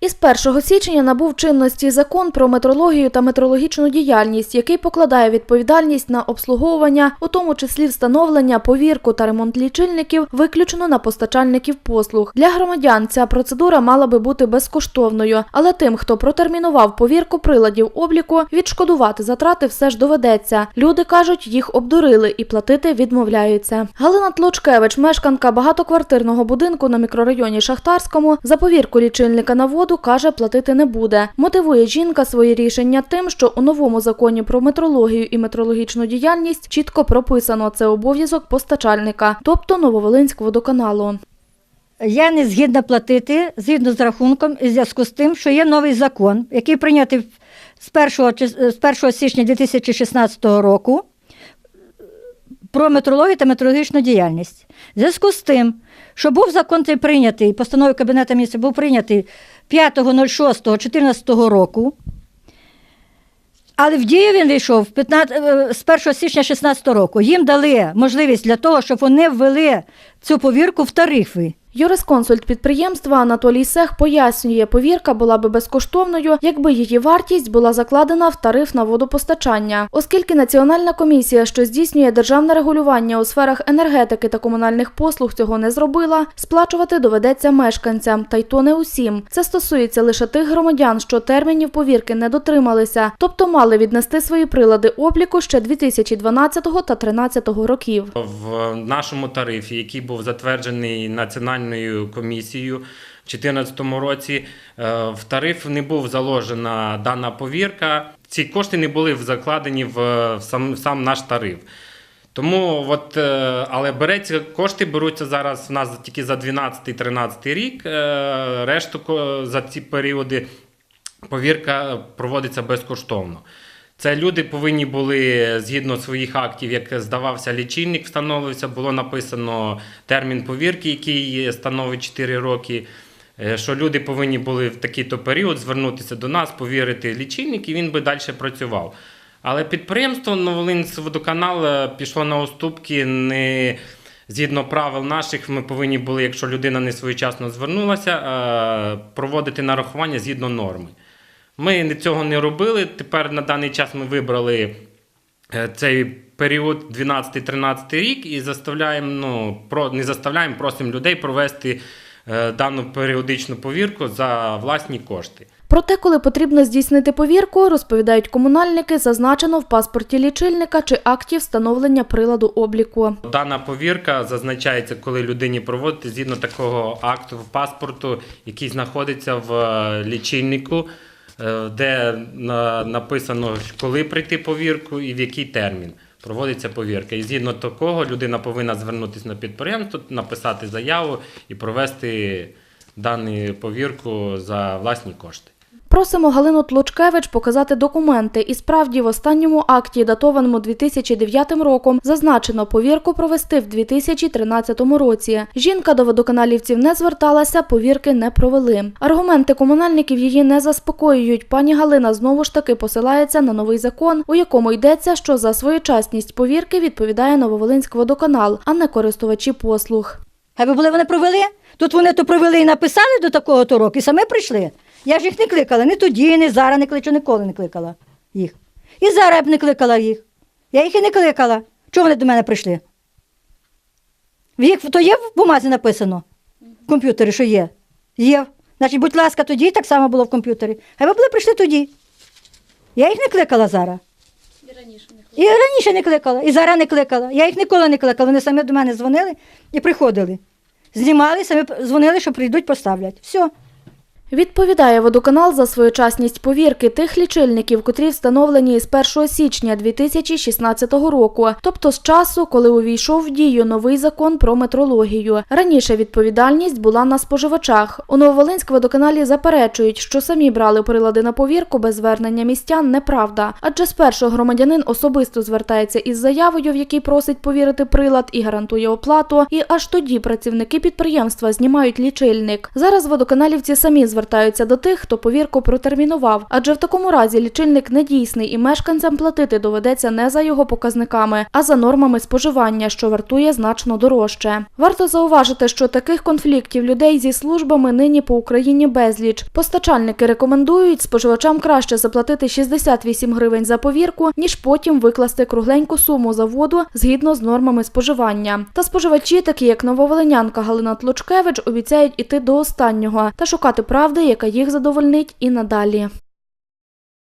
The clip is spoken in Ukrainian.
Із 1 січня набув чинності закон про метрологію та метрологічну діяльність, який покладає відповідальність на обслуговування, у тому числі встановлення, повірку та ремонт лічильників, виключно на постачальників послуг. Для громадян ця процедура мала би бути безкоштовною, але тим, хто протермінував повірку приладів обліку, відшкодувати затрати все ж доведеться. Люди кажуть, їх обдурили і платити відмовляються. Галина Тлочкевич, мешканка багатоквартирного будинку на мікрорайоні Шахтарському, за повірку лічильника на воду каже, платити не буде. Мотивує жінка своє рішення тим, що у новому законі про метрологію і метрологічну діяльність чітко прописано це обов'язок постачальника, тобто Нововолинськводоканалу. Я не згідна платити згідно з рахунком у зв'язку з тим, що є новий закон, який прийнятий з 1, з 1 січня 2016 року про метрологію та метрологічну діяльність. В зв'язку з тим, що був закон цей прийнятий, постановою Кабінету міністрів був прийнятий 5.06.2014 року, але в дію він війшов 15, е, з 1 січня 2016 року. Їм дали можливість для того, щоб вони ввели цю повірку в тарифи. Юрисконсульт підприємства Анатолій Сех пояснює, повірка була би безкоштовною, якби її вартість була закладена в тариф на водопостачання. Оскільки Національна комісія, що здійснює державне регулювання у сферах енергетики та комунальних послуг, цього не зробила, сплачувати доведеться мешканцям, та й то не усім. Це стосується лише тих громадян, що термінів повірки не дотрималися, тобто мали віднести свої прилади обліку ще 2012 та 2013 років. В нашому тарифі, який був затверджений Національною комісією в 2014 році, е, в тариф не був заложена дана повірка. Ці кошти не були закладені в сам, в сам наш тариф. Тому, от, е, але береться, кошти беруться зараз в нас тільки за 12-13 рік. е, Решту за ці періоди повірка проводиться безкоштовно. Це люди повинні були згідно своїх актів, як здавався лічильник, встановився, було написано термін повірки, який становить 4 роки. е, Що люди повинні були в такий-то період звернутися до нас, повірити лічильник, і він би далі працював. Але підприємство Новолинськводоканал е, пішло на уступки не згідно правил наших. Ми повинні були, якщо людина не своєчасно звернулася, е, проводити нарахування згідно норми. Ми цього не робили. Тепер на даний час ми вибрали е, цей період 12-13 рік і заставляємо, ну, про, не заставляємо, просимо людей провести е, дану періодичну повірку за власні кошти. Проте, коли потрібно здійснити повірку, розповідають комунальники, зазначено в паспорті лічильника чи акті встановлення приладу обліку. Дана повірка зазначається, коли людині проводити згідно такого акту в паспорту, який знаходиться в е, лічильнику, де на- написано, коли прийти повірку і в який термін проводиться повірка. І згідно такого людина повинна звернутися на підприємство, написати заяву і провести дану повірку за власні кошти. Просимо Галину Тлучкевич показати документи. І справді в останньому акті, датованому 2009 роком, зазначено повірку провести в 2013 році. Жінка до водоканалівців не зверталася, повірки не провели. Аргументи комунальників її не заспокоюють. Пані Галина знову ж таки посилається на новий закон, у якому йдеться, що за своєчасність повірки відповідає Нововолинськводоканал, а не користувачі послуг. Аби були вони провели, тут вони то провели і написали до такого то року, і самі прийшли. Я ж їх не кликала, ні тоді, ні зараз не кличу, ніколи не кликала їх. І зараз я б не кликала їх. Я їх і не кликала. Чого вони до мене прийшли? В їх то є в бумазі написано? В комп'ютері, що є? Є. Значить, будь ласка, тоді так само було в комп'ютері. А ви були прийшли тоді. Я їх не кликала зараз. І раніше не кликала, і зараз не кликала. Я їх ніколи не кликала. Вони самі до мене дзвонили і приходили. Знімали, самі дзвонили, що прийдуть, поставлять. Все. Відповідає водоканал за своєчасність повірки тих лічильників, котрі встановлені з 1 січня 2016 року, тобто з часу, коли увійшов в дію новий закон про метрологію. Раніше відповідальність була на споживачах. У Нововолинськ водоканалі заперечують, що самі брали прилади на повірку без звернення містян. Неправда, адже спершу громадянин особисто звертається із заявою, в якій просить повірити прилад і гарантує оплату. І аж тоді працівники підприємства знімають лічильник. Зараз водоканалівці самі звертаються звертаються до тих, хто повірку протермінував, адже в такому разі лічильник недійсний і мешканцям платити доведеться не за його показниками, а за нормами споживання, що вартує значно дорожче. Варто зауважити, що таких конфліктів людей зі службами нині по Україні безліч. Постачальники рекомендують споживачам краще заплатити 68 гривень за повірку, ніж потім викласти кругленьку суму за воду згідно з нормами споживання. Та споживачі, такі як нововолинянка Галина Тлучкевич, обіцяють іти до останнього та шукати правди, яка їх задовольнить і надалі.